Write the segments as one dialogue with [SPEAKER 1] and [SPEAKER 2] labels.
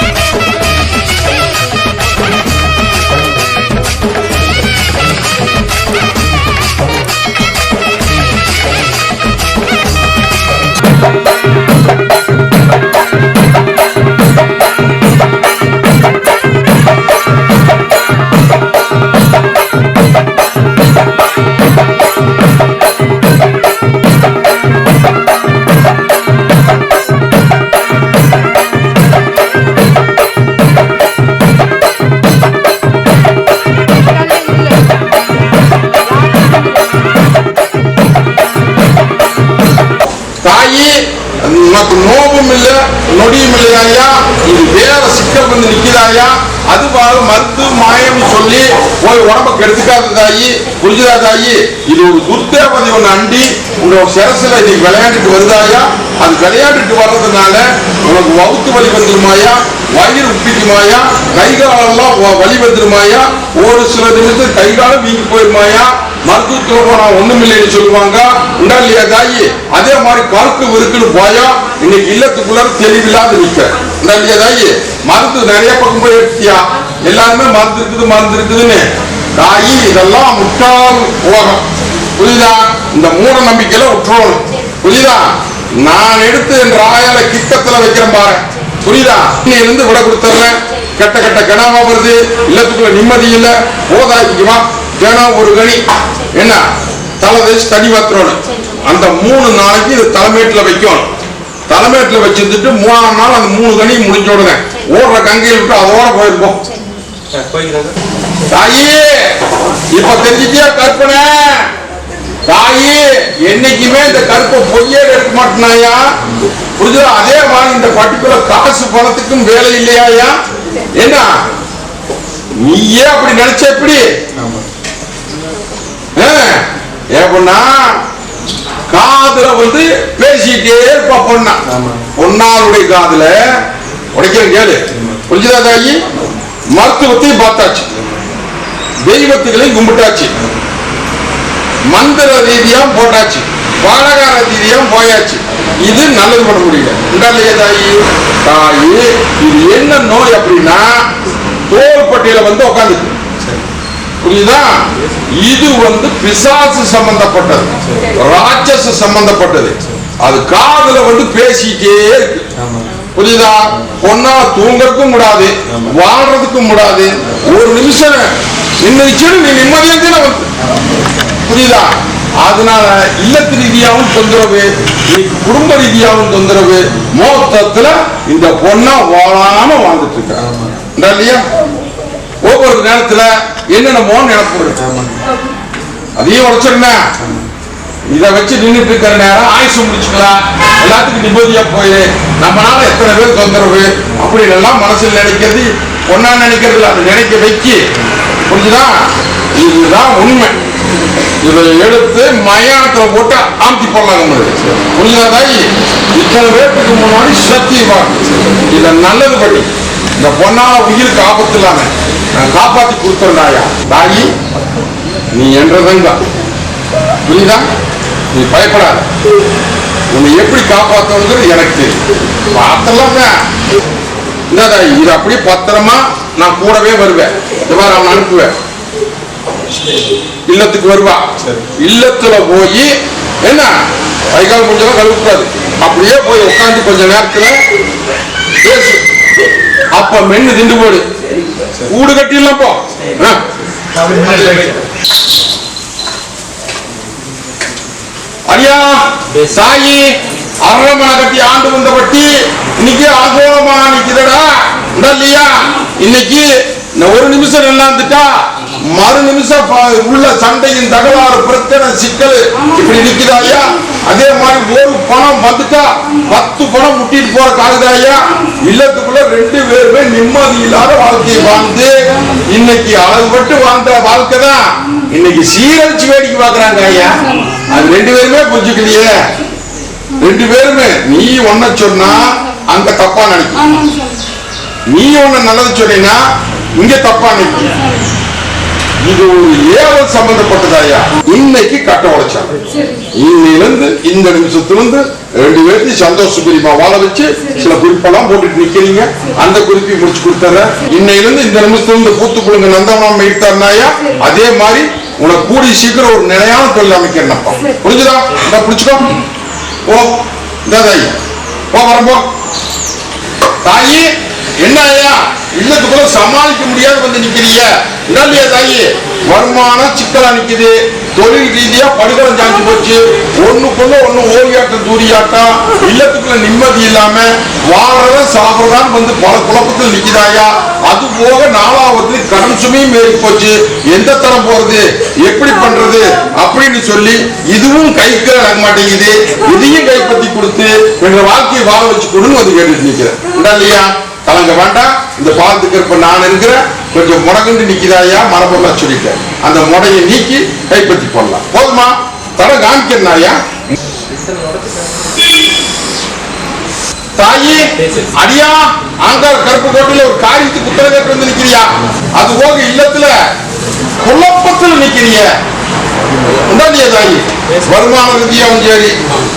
[SPEAKER 1] Thank you. உனக்கு நோவும் இல்லை நொடியும் இல்லையா இது வேற சிக்கல் வந்து நிக்கிறாயா அதுவாக மருந்து மாயம் சொல்லி போய் உடம்ப கெடுத்துக்காத தாயி புரிஞ்சுதா தாயி? இது ஒரு துர்தேவதை ஒன்று அண்டி உன்னோட சிரசில் நீ விளையாண்டுட்டு வருதாயா அது விளையாண்டுட்டு வர்றதுனால உனக்கு வகுத்து வலி வந்துருமாயா வயிறு உப்பிக்குமாயா கை காலெல்லாம் வலி வந்துருமாயா ஒரு சில நிமிஷம் கை காலம் வீங்கி போயிருமாயா நான் ஒன்றும் இல்லைன்னு சொல்லுவாங்க. உண்டா இல்லையா தாயி? அதே மாதிரி கருக்கு விருக்குன்னு போயா? இன்னைக்கு இல்லத்துக்குள்ள தெளிவில்லாத நிக்க உண்டா தாயி மருந்து நிறைய பக்கம் போய் எடுத்தியா? எல்லாருமே மருந்து இருக்குது மருந்து இருக்குதுன்னு. தாயி இதெல்லாம் முட்டாள் உலகம் புரியுதா? இந்த மூட நம்பிக்கையில விட்டுறணும் புரியுதா? நான் எடுத்து என் ராயால கிட்டத்துல வைக்கிறேன் பாரு. புரியுதா? இருந்து விட கொடுத்துறேன் கெட்ட கெட்ட கனாவா வருது. இல்லத்துக்குள்ள நிம்மதி இல்ல. போதாக்கிக்குமா தினம் ஒரு கனி. என்ன? தலை வச்சு தனி மாத்திரணும் அந்த மூணு நாளைக்கு இது தலைமேட்டுல வைக்கணும். தலைமேட்டுல வச்சிருந்துட்டு மூணாம் நாள் அந்த மூணு கனி முடிஞ்ச உடனே. ஓடுற கங்கையில் விட்டு அதோட போயிருப்போம். தாயி இப்ப தெரிஞ்சிட்டியா கற்பனை? தாயி என்னைக்குமே இந்த கருப்பை பொய்யே எடுக்க மாட்டேனாயா? புரிஞ்சுதா? அதே மாதிரி இந்த பர்டிகுலர் காசு பணத்துக்கும் வேலை இல்லையாயா? என்ன? நீயே அப்படி நினைச்ச எப்படி? ஆ, எப்படின்னா காதுல வந்து பேசிட்டே இருப்பா பொண்ணா. பொன்னாளுடைய காதுல. உடைக்கிற கேளு. புரிஞ்சுதா தாயி? மருத்துவத்தையும் பார்த்தாச்சு. தெய்வத்துகளையும் கும்பிட்டாச்சு. மந்திர ரீதியா போட்டாச்சு. பாலகார ரீதியா போயாச்சு. இது நல்லது பண்ண முடியல. இல்லையா தாயி? தாயி இது என்ன நோய் அப்படின்னா தோள்பட்டையில வந்து உட்காந்துக்கு புரியுதா? இது வந்து பிசாசு சம்பந்தப்பட்டது. ராட்சச சம்பந்தப்பட்டது. அது காதுல வந்து பேசிட்டே இருக்கு. புரியுதா? பொண்ணா தூங்கறதுக்கும் கூடாது வாழ்றதுக்கும் கூடாது ஒரு நிமிஷம் நின்னுச்சு நீ நிம்மதியாக வந்து புரியுதா? அதனால இல்லத்து ரீதியாவும் தொந்தரவு நீ குடும்ப ரீதியாவும் தொந்தரவு மொத்தத்துல இந்த பொண்ணா வாழாம வாழ்ந்துட்டு இருக்க. இல்லையா? ஒவ்வொரு நேரத்துல என்னென்னமோ நினைப்பு வரும். அதையும் உடைச்சிருந்தேன். இதை வச்சு நின்றுட்டு இருக்கிற நேரம் ஆயுசு முடிச்சுக்கலாம். எல்லாத்துக்கும் நிம்மதியா போய் நம்மளால எத்தனை பேர் தொந்தரவு? அப்படின்னு எல்லாம் மனசில் நினைக்கிறது ஒன்னா நினைக்கிறது அதை நினைக்க வைக்கி புரிஞ்சுதா? இதுதான் உண்மை. இதை எடுத்து மயானத்தில் போட்டு ஆம்தி போடலாம் நம்மளுக்கு. புரியுதா தாயி? இத்தனை பேருக்கு முன்னாடி சத்தியமா? இதை நல்லது பண்ணி. இந்த பொண்ணால உயிருக்கு ஆபத்து இல்லாமல் நான் காப்பாத்தி கொடுத்துருந்தாயா தாயி நீ என்றதங்க புரியுதா? நீ பயப்படாத. உன்னை எப்படி காப்பாத்தணுங்கிறது எனக்கு தெரியும். பார்த்தலாங்க இந்தாடா இது அப்படியே பத்திரமா நான் கூடவே வருவேன். இந்த மாதிரி அவன் அனுப்புவேன். இல்லத்துக்கு வருவா. இல்லத்துல போய் என்ன? கை கால் கொஞ்சம் கழுவுக்கூடாது. அப்படியே போய் உட்காந்து கொஞ்ச நேரத்துல பேசு. அப்ப மென்னு திண்டு போடு. கூடு கட்டிடலாம் போ. அடியா சாயி அரண்மனை கட்டி ஆண்டு வந்த பட்டி இன்னைக்கு ஆகோலமா நிக்குதடா. இல்லையா? இன்னைக்கு இந்த ஒரு நிமிஷம் நல்லா இருந்துட்டா மறு நிமிஷம் உள்ள சண்டையின் தகராறு பிரச்சனை சிக்கல் இப்படி நிக்குதா ஐயா? அதே மாதிரி ஒரு பணம் வந்துட்டா பத்து பணம் முட்டிட்டு போற காலதா ஐயா? இல்லத்துக்குள்ள ரெண்டு பேருமே நிம்மதி இல்லாத வாழ்க்கையை வாழ்ந்து இன்னைக்கு அளவுபட்டு வாழ்ந்த வாழ்க்கை தான். இன்னைக்கு சீரழிச்சு வேடிக்கை பாக்குறாங்க ஐயா. அது ரெண்டு பேருமே புரிஞ்சுக்கலையே. ரெண்டு பேருமே நீ ஒன்ன சொன்னா அங்க தப்பா நினைக்கும். நீ ஒண்ணு நல்லது சொன்னீங்கன்னா இங்க தப்பா நினைக்கும். இது ஒரு ஏவல் சம்பந்தப்பட்டதாயா? இன்னைக்கு கட்ட உடைச்சாங்க. இன்னிலிருந்து இந்த நிமிஷத்திலிருந்து ரெண்டு பேர்த்தையும் சந்தோஷ பிரிமா வாழ வச்சு சில குறிப்பெல்லாம் போட்டுட்டு நிக்கிறீங்க. அந்த குறிப்பை முடிச்சு கொடுத்துறேன். இன்னையிலிருந்து இந்த நிமிஷத்திலிருந்து பூத்துக்குழுங்க நந்தவனம் எடுத்தாருனாயா அதே மாதிரி உனக்கு கூடி சீக்கிரம் ஒரு நிலையான தொழில் அமைக்கிறேன்ப்பா புரிஞ்சுதா? இந்த பிடிச்சுக்கோ. ஓ இந்த தாய். போ வரப்போ தாயி. என்ன ஐயா இல்லத்துக்குள்ள சமாளிக்க முடியாத வந்து நிக்கிறீங்க. இல்லையா தாயி. வருமானம் சிக்கலா நிக்குது. தொழில் ரீதியா படுகலம் சாஞ்சு போச்சு. ஒண்ணுக்குள்ள ஒண்ணு ஓடியாட்டம் தூரியாட்டம். இல்லத்துக்குள்ள நிம்மதி இல்லாம வாழ்றத சாப்பிடதான் வந்து பல குழப்பத்தில் நிக்குதாயா? அது போக நாலாவது கடன் சுமையும் ஏறி போச்சு. எந்த தரம் போறது? எப்படி பண்றது? அப்படின்னு சொல்லி இதுவும் கைக்கு அடங்க மாட்டேங்குது. இதையும் கைப்பற்றி கொடுத்து எங்க வாழ்க்கையை வாழ வச்சு கொடுன்னு வந்து கேட்டுட்டு நிக்கிறேன். இல்லையா? கலங்க வேண்டாம். இந்த பாலத்துக்கு இருப்ப நான் இருக்கிறேன் கொஞ்சம் முடங்குண்டு நிக்கிறாயா மரபெல்லாம் சொல்லிட்டேன். அந்த முடையை நீக்கி கைப்பற்றி போடலாம் போதுமா? தரம் காமிக்கிறாயா தாயி அடியா? ஆங்கார கருப்பு கோட்டையில ஒரு காரியத்துக்கு உத்தரவு கேட்டு வந்து நிக்கிறியா? அது போக இல்லத்துல குழப்பத்துல நிக்கிறிய. உடனே தாயி? வருமான ரீதியாவும் சரி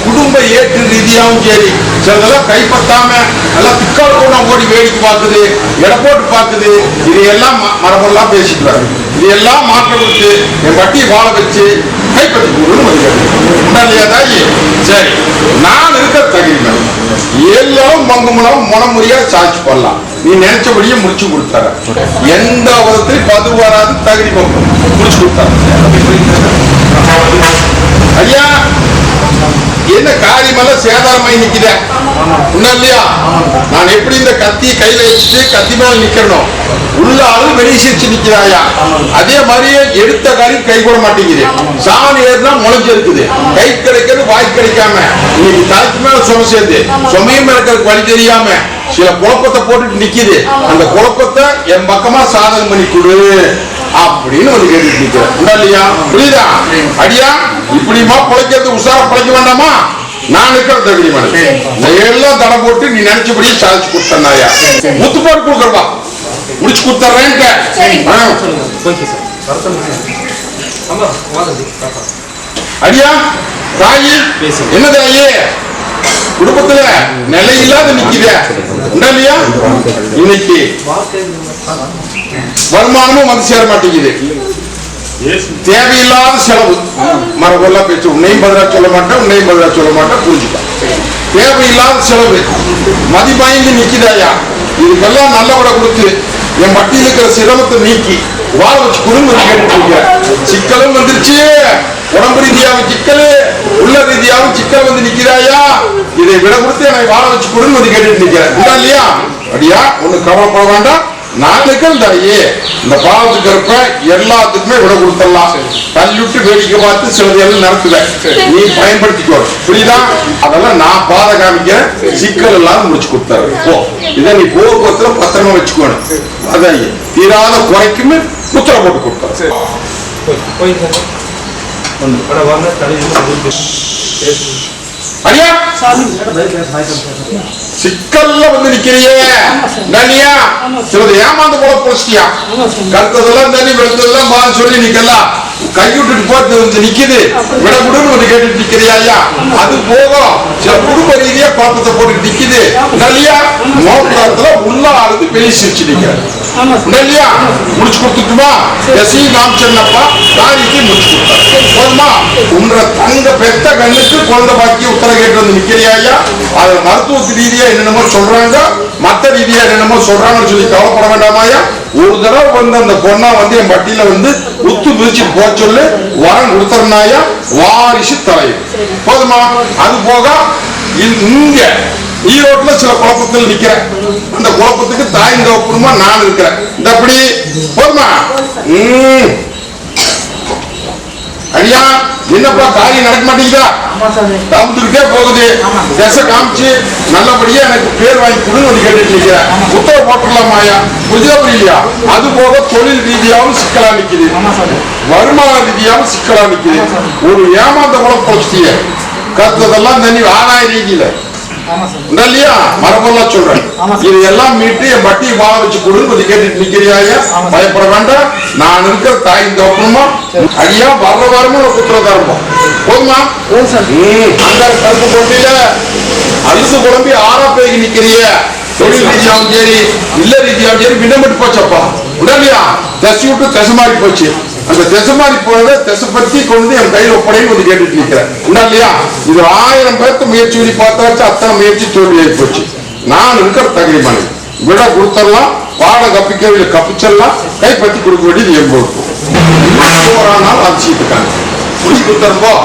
[SPEAKER 1] குடும்ப ஏற்று ரீதியாவும் சரி. சிலதெல்லாம் கைப்பற்றாம நல்லா பிக்கால் கூட ஓடி வேடிக்கை பார்க்குது எடை போட்டு பார்க்குது. இதையெல்லாம் ம- மரபெல்லாம் பேசிட்டு வர இதையெல்லாம் மாற்ற கொடுத்து என் வட்டியை வாழ வச்சு கைப்பற்றி கொடுன்னு உண்டாண்டியா தாயி? சரி நான் இருக்கிற எல்லாம் எல்லாரும் மங்குமலம் முனமுறையா சாட்சி பண்ணலாம் நீ நினைச்சபடியே முடிச்சு கொடுத்தாரு எந்த விதத்திலும் பது வராது தகுதி பக்கம் முடிச்சு கொடுத்தாரு ஐயா என்ன காரியமெல்லாம் சேதாரமாய் நிக்குத உண்மை இல்லையா? நான் எப்படி இந்த கத்தி கையில வச்சுட்டு கத்தி மேல நிக்கணும்? உள்ள ஆளு வெளியே சிரிச்சு நிக்கிறாயா? அதே மாதிரியே எடுத்த காரியம் கை கூட மாட்டேங்குது. சாணி ஏறினா முளைஞ்சு இருக்குது. கை கிடைக்கிறது வாய் கிடைக்காம. இன்னைக்கு தலைக்கு மேல சும சேர்ந்து. சுமையும் இருக்கிறதுக்கு வழி தெரியாம. சில குழப்பத்தை போட்டுட்டு நிக்குது. அந்த குழப்பத்தை என் பக்கமா சாதகம் பண்ணி கொடு அப்படின்னு வந்து கேட்டுட்டு நிக்கிறேன். இல்லையா? புரியுதா? அடியா? இப்படிமா பிழைக்கிறது உஷாரா பிழைக்க வேண்டாமா? நான் இருக்கிற நான் எல்லாம் தடை போட்டு நீ நினைச்சபடியே சாதிச்சு கொடுத்தனாயா முத்து போட்டு கொடுக்குறப்பா. முடிச்சு கொடுத்துறேன்ட்ட. ஆ. அடியா தாயி என்ன தாயி? குடும்பத்துல நிலை இல்லாத நிக்கிற உண்டா இல்லையா? இன்னைக்கு வருமானமும் வந்து சேர மாட்டேங்குது. தேவையில்லாத செலவு. மரபெல்லாம் பேச்சு உன்னையும் பதிலாக சொல்ல மாட்டேன் உன்னையும் பதிலாக சொல்ல மாட்டேன் புரிஞ்சுக்க தேவையில்லாத செலவு. மதிப்பாய்ந்து நிற்கிதாயா இதுக்கெல்லாம் நல்ல விட கொடுத்து என் மட்டியில் இருக்கிற சிரமத்தை நீக்கி வாழ வச்சு குடும்பம் கேட்டுட்டு சிக்கலும் வந்துருச்சு. உடம்பு ரீதியாகவும் சிக்கல். உள்ள ரீதியாகவும் சிக்கல் வந்து நிக்கிறாயா இதை விட கொடுத்து என்னை வாழ வச்சு குடும்பம் வந்து கேட்டுட்டு நிக்கிறேன் இல்லையா? அப்படியா ஒண்ணு கவலைப்பட வேண்டாம். நாளைக்கள் தாயே இந்த பாவத்துக்கு இருப்ப எல்லாத்துக்குமே விட கொடுத்துடலாம். தள்ளிவிட்டு வேடிக்கை பார்த்து சிலது எல்லாம் நடத்துவேன் நீ பயன்படுத்திக்கோ. புரியுதா? அதெல்லாம் நான் பாத காமிக்கிறேன். சிக்கல் எல்லாம் முடிச்சு கொடுத்தாரு போ. இதை நீ போக்குவரத்துல பத்திரமா வச்சுக்கோணும். அதான் தீராத குறைக்குமே முத்திரை போட்டு கொடுத்தாரு அடியா சிக்கல்ல வந்து நிக்கிறியே நன்னியா சிலது ஏமாந்து போல பொழிச்சிட்டியா கருத்ததெல்லாம் தண்ணி வெளுத்ததெல்லாம் பாரு சொல்லி நிக்கலாம் கைவிட்டுட்டு போட்டு வந்து நிக்குது விட விடுன்னு வந்து கேட்டுட்டு நிக்கிறியா ஐயா அது போகும் சில குடும்ப ரீதியா குழப்பத்தை போட்டு நிக்குது நல்லியா மோட்டாரத்துல உள்ள ஆளுது வெளியே சிரிச்சு நிக்கிறார் இல்லையா முடிச்சு கொடுத்துட்டுமா எஸ்ஐ காமிச்சப்பா காரியத்தை முடிச்சு கொடுத்தாரு போதுமா உன்ற தங்க பெத்த கண்ணுக்கு குழந்தை பாக்கி உத்தரவு கேட்டு வந்து நிக்கிறியா ஐயா அது மருத்துவ ரீதியா என்னென்னமோ சொல்றாங்க மத்த ரீதியா என்னென்னமோ சொல்றாங்கன்னு சொல்லி கவலைப்பட வேண்டாமா ஐயா. ஒரு தடவை வந்து அந்த பொண்ணா வந்து என் பட்டியல வந்து உத்து பிரிச்சு போக சொல்லு வரம் கொடுத்தரனாயா வாரிசு தலையும் போதுமா? அது போக இங்க ஈரோட்ல சில குழப்பத்தில் நிக்கிறேன். அந்த குழப்பத்துக்கு தாய் தகப்பனுமா நான் இருக்கிறேன். இந்த அப்படி. போதுமா? உம் ஐயா என்னப்பா காரியம் நடக்க மாட்டேங்குதா? தந்துக்கிட்டே போகுது. திசை காமிச்சு நல்லபடியா எனக்கு பேர் வாங்கி கொடுன்னு வந்து கேட்டுட்டு நிக்கிறேன் உத்தரவு போட்டுடலாமாயா புரியுதா புரியலையா? அது போக தொழில் ரீதியாவும் சிக்கலா நிக்குது. வருமான ரீதியாவும் சிக்கலா நிக்குது. ஒரு ஏமாந்த கூட போச்சுட்டிய கத்துறதெல்லாம் தண்ணி ஆதாய ரீதியில. இல்லையா? மரபெல்லாம் சொல்றேன். இது எல்லாம் மீட்டு என் வட்டியை வாழ வச்சு கொடுன்னு கொஞ்சம் கேட்டுட்டு நிக்கிறியா ஐயா?
[SPEAKER 2] ஆமா சார்.
[SPEAKER 1] பயப்பட வேண்டாம். நான் இருக்கிற தாய் இந்த ஒப்பணுமா ஐயா வர்ற வாரமும் ஒரு குத்துற தரப்போம் போதுமா அந்த கருப்பு கொட்டில அழுது குழம்பி ஆறா பேருக்கு நிக்கிறிய. தொழில் ரீதியாவும் சரி இல்ல ரீதியாவும் சரி விடமிட்டு போச்சப்பா. உடனடியா தசை விட்டு தசை மாறி போச்சு. அந்த திசை மாறி போனதை திசை பத்தி கொண்டு என் கையில் ஒப்படையும் வந்து கேட்டுட்டு இருக்கிறேன். உண்டா இல்லையா? இது ஆயிரம் பேர்த்து முயற்சி பண்ணி பார்த்தாச்சு அத்தனை முயற்சி தோல்வி ஆகி போச்சு. நான் இருக்கிற தகுதிமானி விட கொடுத்துடலாம் பாட கப்பிக்க கப்பிச்சிடலாம் கைப்பற்றி கொடுக்க வேண்டியது என் பொறுப்பு. ஒரு நாள் அதிசயத்துக்காங்க கொடுத்துருப்போம்